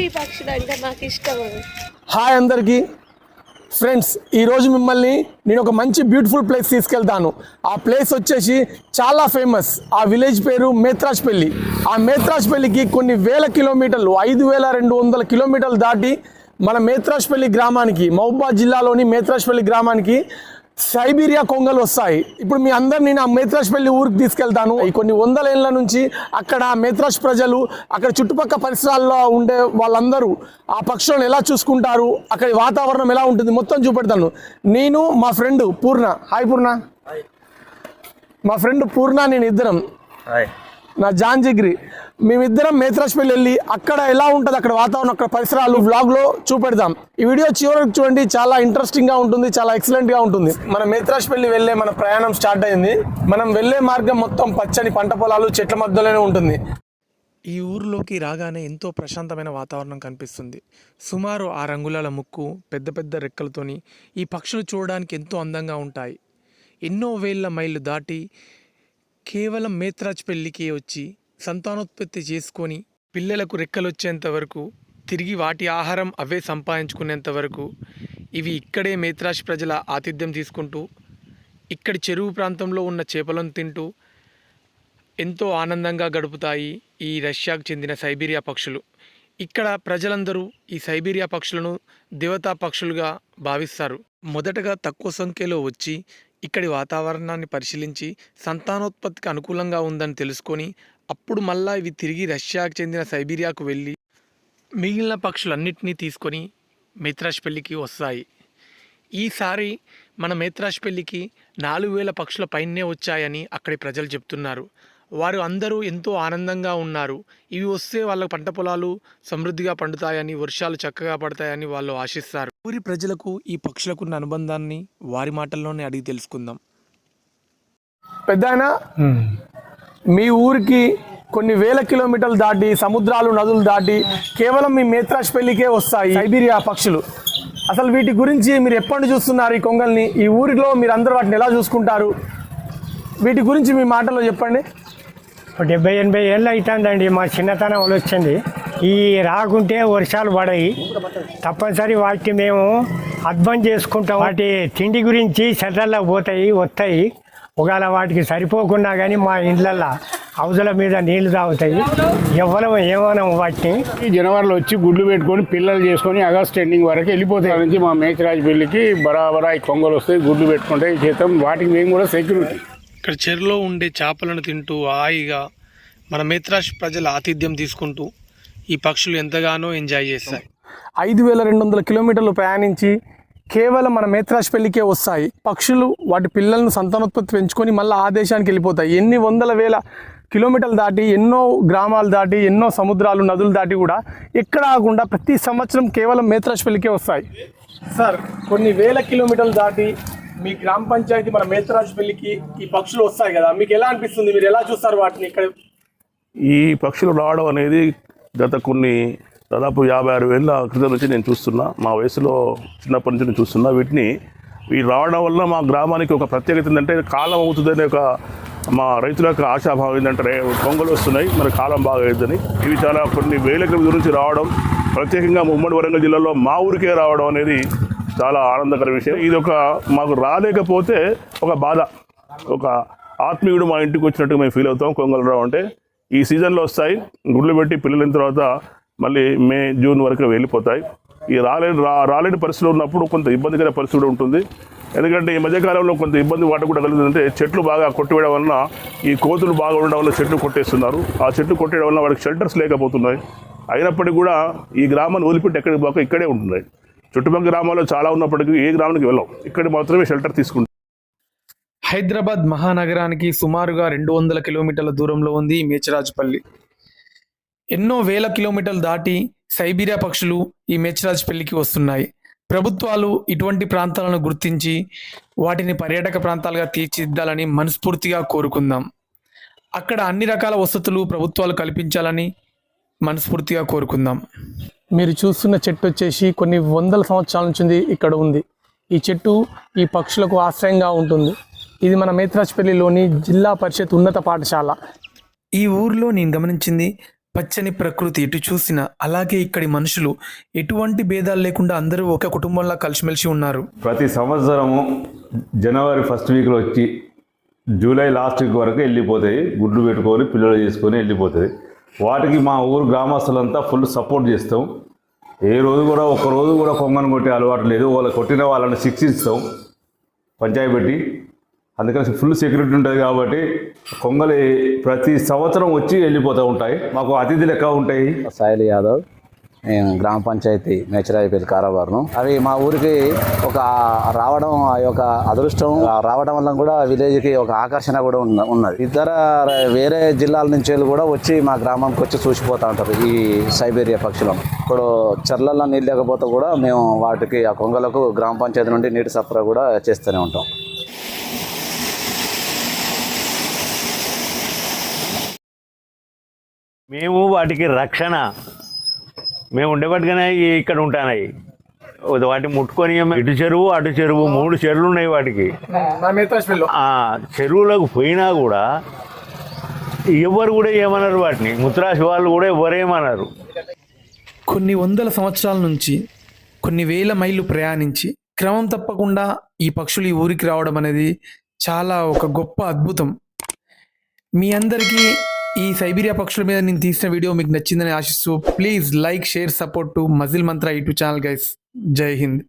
సైబీరి పక్షులు అంటే మాకు ఇష్టం హాయ్ అందరికీ. ఫ్రెండ్స్ ఈరోజు మిమ్మల్ని నేను ఒక మంచి బ్యూటిఫుల్ ప్లేస్ తీసుకెళ్తాను. ఆ ప్లేస్ వచ్చేసి చాలా ఫేమస్. ఆ విలేజ్ పేరు మేత్రాజ్పల్లి. ఆ మేత్రాజ్పల్లికి కొన్ని వేల కిలోమీటర్లు ఐదు వేల రెండు వందల కిలోమీటర్లు దాటి మన మేత్రాజ్పల్లి గ్రామానికి మహబూబాద్ జిల్లాలోని మేత్రాజ్పల్లి గ్రామానికి సైబీరియా కొంగలు వస్తాయి. ఇప్పుడు మీ అందరిని నేను ఆ మేత్రాజ్పల్లి ఊరికి తీసుకెళ్తాను. ఈ కొన్ని వందల ఏళ్ళ నుంచి అక్కడ మేత్రాజ్ ప్రజలు అక్కడ చుట్టుపక్కల పరిసరాల్లో ఉండే వాళ్ళందరూ ఆ పక్షులను ఎలా చూసుకుంటారు అక్కడి వాతావరణం ఎలా ఉంటుంది మొత్తం చూపెడతాను. నేను మా ఫ్రెండ్ పూర్ణ. హాయ్ పూర్ణ. మా ఫ్రెండ్ పూర్ణ నేను ఇద్దరం. హాయ్. నా జాన్ జిగ్రి మేమిద్దరం మేత్రాజ్పల్లి వెళ్ళి అక్కడ ఎలా ఉంటుంది అక్కడ వాతావరణం అక్కడ పరిసరాలు వ్లాగ్లో చూపెడదాం. ఈ వీడియో చివరికి చూడండి చాలా ఇంట్రెస్టింగ్గా ఉంటుంది చాలా ఎక్సలెంట్గా ఉంటుంది. మన మేత్రాజ్పల్లి వెళ్ళే మన ప్రయాణం స్టార్ట్ అయింది. మనం వెళ్ళే మార్గం మొత్తం పచ్చని పంట పొలాలు చెట్ల మధ్యలోనే ఉంటుంది. ఈ ఊర్లోకి రాగానే ఎంతో ప్రశాంతమైన వాతావరణం కనిపిస్తుంది. సుమారు ఆ రంగులాల ముక్కు పెద్ద పెద్ద రెక్కలతోని ఈ పక్షులు చూడడానికి ఎంతో అందంగా ఉంటాయి. ఎన్నో వేల మైళ్ళు దాటి కేవలం మేత్రాజ్ పెళ్ళికి వచ్చి సంతానోత్పత్తి చేసుకొని పిల్లలకు రెక్కలొచ్చేంత వరకు తిరిగి వాటి ఆహారం అవే సంపాదించుకునేంత వరకు ఇవి ఇక్కడే మేత్రాజ్ ప్రజల ఆతిథ్యం తీసుకుంటూ ఇక్కడి చెరువు ప్రాంతంలో ఉన్న చేపలను తింటూ ఎంతో ఆనందంగా గడుపుతాయి ఈ రష్యాకు చెందిన సైబీరియా పక్షులు. ఇక్కడ ప్రజలందరూ ఈ సైబీరియా పక్షులను దేవతా పక్షులుగా భావిస్తారు. మొదటగా తక్కువ సంఖ్యలో వచ్చి ఇక్కడి వాతావరణాన్ని పరిశీలించి సంతానోత్పత్తికి అనుకూలంగా ఉందని తెలుసుకొని అప్పుడు మళ్ళా ఇవి తిరిగి రష్యాకు చెందిన సైబీరియాకు వెళ్ళి మిగిలిన పక్షులన్నింటినీ తీసుకొని మేత్రాష్ పెళ్ళికి వస్తాయి. ఈసారి మన మేత్రాష్ పెళ్ళికి నాలుగు వేల పక్షుల పైనే వచ్చాయని అక్కడి ప్రజలు చెప్తున్నారు. వారు అందరూ ఎంతో ఆనందంగా ఉన్నారు. ఇవి వస్తే వాళ్ళ పంట పొలాలు సమృద్ధిగా పండుతాయని వర్షాలు చక్కగా పడతాయని వాళ్ళు ఆశిస్తారు. ఊరి ప్రజలకు ఈ పక్షులకున్న అనుబంధాన్ని వారి మాటల్లోనే అడిగి తెలుసుకుందాం. పెద్ద మీ ఊరికి కొన్ని వేల కిలోమీటర్లు దాటి సముద్రాలు నదులు దాటి కేవలం మీ మేత్రాజ్ పెళ్ళికే వస్తాయి సైబీరియా పక్షులు. అసలు వీటి గురించి మీరు ఎప్పటి చూస్తున్నారు ఈ కొంగల్ని? ఈ ఊరిలో మీరు అందరూ వాటిని ఎలా చూసుకుంటారు? వీటి గురించి మీ మాటలో చెప్పండి. డెబ్బై ఎనభై ఏళ్ళు అవుతుందండి మా చిన్నతనం వాళ్ళు వచ్చింది. ఈ రాకుంటే వర్షాలు పడాయి. తప్పనిసరి వాటిని మేము అర్థం చేసుకుంటాం. వాటి తిండి గురించి సెటర్లో పోతాయి వస్తాయి. ఒకవేళ వాటికి సరిపోకున్నా కానీ మా ఇండ్లల్లో హౌజుల మీద నీళ్ళు తాగుతాయి. ఎవ్వరం ఏమనం వాటిని. ఈ జనవరిలో వచ్చి గుడ్లు పెట్టుకొని పిల్లలు చేసుకొని ఆగస్ట్ ఎండింగ్ వరకు వెళ్ళిపోతాయి. నుంచి మా మేకరాజు పెళ్ళికి బరాబరా ఈ కొంగలు వస్తాయి గుడ్లు పెట్టుకుంటాయి. చేతం వాటికి మేము కూడా సెక్యూరిటీ. ఇక్కడ చెరువులో ఉండే చేపలను తింటూ హాయిగా మన మేత్రాజ్ ప్రజల ఆతిథ్యం తీసుకుంటూ ఈ పక్షులు ఎంతగానో ఎంజాయ్ చేస్తాయి ఐదు వేల రెండు వందల కిలోమీటర్లు ప్రయాణించి కేవలం మన మేత్రాజ్ పెళ్ళికే వస్తాయి. పక్షులు వాటి పిల్లలను సంతానోత్పత్తి పెంచుకొని మళ్ళీ ఆ దేశానికి వెళ్ళిపోతాయి. ఎన్ని వందల వేల కిలోమీటర్లు దాటి ఎన్నో గ్రామాలు దాటి ఎన్నో సముద్రాలు నదులు దాటి కూడా ఎక్కడ ఆగకుండా ప్రతి సంవత్సరం కేవలం మేత్రాజ్ పెళ్ళికే వస్తాయి. సార్ కొన్ని వేల కిలోమీటర్లు దాటి మీ గ్రామ పంచాయతీ మన మేతరాజు పెళ్ళికి ఈ పక్షులు వస్తాయి కదా మీకు ఎలా అనిపిస్తుంది? మీరు ఎలా చూస్తారు వాటిని ఇక్కడ? ఈ పక్షులు రావడం అనేది గత కొన్ని దాదాపు యాభై ఆరు వేల క్రితం నుంచి నేను చూస్తున్నా. మా వయసులో చిన్నప్పటి నుంచి నేను చూస్తున్నా. వీటిని ఈ రావడం వల్ల మా గ్రామానికి ఒక ప్రత్యేకత ఏంటంటే కాలం అవుతుందనే ఒక మా రైతుల యొక్క ఆశాభావం ఏంటంటే రే- పొంగలు వస్తున్నాయి. మన కాలం బాగా అవుతుందని ఇవి చాలా కొన్ని వేల కిలోమీటర్ల నుంచి రావడం ప్రత్యేకంగా ఉమ్మడి వరంగల్ జిల్లాలో మా ఊరికే రావడం అనేది చాలా ఆనందకర విషయం. ఇది ఒక మాకు రాలేకపోతే ఒక బాధ. ఒక ఆత్మీయుడు మా ఇంటికి వచ్చినట్టుగా మేము ఫీల్ అవుతాం. కొంగలరావు అంటే ఈ సీజన్లో వస్తాయి. గుడ్లు పెట్టి పిల్లలైన తర్వాత మళ్ళీ మే జూన్ వరకు వెళ్ళిపోతాయి. ఈ రాలేని రా రాలేని పరిస్థితులు ఉన్నప్పుడు కొంత ఇబ్బందికర పరిస్థితి కూడా ఉంటుంది. ఎందుకంటే ఈ మధ్యకాలంలో కొంత ఇబ్బంది వాటి కూడా కలుగుతుందంటే చెట్లు బాగా కొట్టివేయడం వలన ఈ కోతులు బాగా ఉండడం వల్ల చెట్లు కొట్టేస్తున్నారు. ఆ చెట్లు కొట్టేయడం వల్ల వాడికి షెల్టర్స్ లేకపోతున్నాయి. అయినప్పటికీ కూడా ఈ గ్రామాన్ని వదిలిపెట్టి ఎక్కడికి పోక ఇక్కడే ఉంటున్నాయి. చుట్టుపక్కల గ్రామాల్లో చాలా ఉన్నప్పటికీ ఏ గ్రామానికి వెళ్ళాం. ఇక్కడ మాత్రమే షెల్టర్ తీసుకుంటాం. హైదరాబాద్ మహానగరానికి సుమారుగా రెండు వందల కిలోమీటర్ల దూరంలో ఉంది ఈ మేచరాజపల్లి. ఎన్నో వేల కిలోమీటర్లు దాటి సైబీరియా పక్షులు ఈ మేచరాజపల్లికి వస్తున్నాయి. ప్రభుత్వాలు ఇటువంటి ప్రాంతాలను గుర్తించి వాటిని పర్యాటక ప్రాంతాలుగా తీర్చిదిద్దాలని మనస్ఫూర్తిగా కోరుకుందాం. అక్కడ అన్ని రకాల వసతులు ప్రభుత్వాలు కల్పించాలని మనస్ఫూర్తిగా కోరుకుందాం. మీరు చూస్తున్న చెట్టు వచ్చేసి కొన్ని వందల సంవత్సరాల నుంచి ఇక్కడ ఉంది. ఈ చెట్టు ఈ పక్షులకు ఆశ్రయంగా ఉంటుంది. ఇది మన మేత్రాజ్పల్లిలోని జిల్లా పరిషత్ ఉన్నత పాఠశాల. ఈ ఊరిలో నేను గమనించింది పచ్చని ప్రకృతి ఎటు చూసినా అలాగే ఇక్కడి మనుషులు ఎటువంటి భేదాలు లేకుండా అందరూ ఒక కుటుంబంలా కలిసిమెలిసి ఉన్నారు. ప్రతి సంవత్సరము జనవరి ఫస్ట్ వీక్లో వచ్చి జూలై లాస్ట్ వీక్ వరకు వెళ్ళిపోతాయి. గుడ్లు పెట్టుకొని పిల్లలు చేసుకొని వెళ్ళిపోతాయి. వాటికి మా ఊరు గ్రామస్తులంతా ఫుల్ సపోర్ట్ చేస్తాం. ఏ రోజు కూడా ఒక్క రోజు కూడా కొంగను కొట్టే అలవాటు లేదు. వాళ్ళు కొట్టిన వాళ్ళని శిక్షిస్తాం పంచాయతీ పెట్టి. అందుకని ఫుల్ సెక్యూరిటీ ఉంటుంది కాబట్టి కొంగలు ప్రతి సంవత్సరం వచ్చి వెళ్ళిపోతూ ఉంటాయి. మాకు అతిథి లెక్క ఉంటాయి? సాయిల్ యాదవ్. గ్రామ పంచాయతీ మేచరాయిపల్లి కారాబారును అవి మా ఊరికి ఒక రావడం ఆ యొక్క అదృష్టం ఆ రావడం వల్ల కూడా విలేజ్కి ఒక ఆకర్షణ కూడా ఉన్న ఉన్నది. ఇతర వేరే జిల్లాల నుంచి వెళ్ళి కూడా వచ్చి మా గ్రామంకి వచ్చి చూసిపోతూ ఉంటారు ఈ సైబేరియా పక్షులను. ఇప్పుడు చర్లల్లో నీళ్ళు లేకపోతే కూడా మేము వాటికి ఆ కొంగలకు గ్రామ పంచాయతీ నుండి నీటి సరఫరా కూడా చేస్తూనే ఉంటాం. మేము వాటికి రక్షణ మేము ఉండేవాటిగానే ఇక్కడ ఉంటాయి వాటిని ముట్టుకొని ఏమో ఇటు చెరువు అటు చెరువు మూడు చెరువులు ఉన్నాయి వాటికి. చెరువులకు పోయినా కూడా ఎవరు కూడా ఏమన్నారు వాటిని. ముత్రాసి వాళ్ళు కూడా ఎవరేమన్నారు కొన్ని వందల సంవత్సరాల నుంచి కొన్ని వేల మైళ్ళు ప్రయాణించి క్రమం తప్పకుండా ఈ పక్షులు ఈ ఊరికి రావడం అనేది చాలా ఒక గొప్ప అద్భుతం. మీ అందరికీ ఈ సైబీరియా పక్షుల మీద నేను తీసిన వీడియో మీకు నచ్చిందని ఆశిస్తూ please like share support to muscle Mantra YouTube channel guys జై హింద్.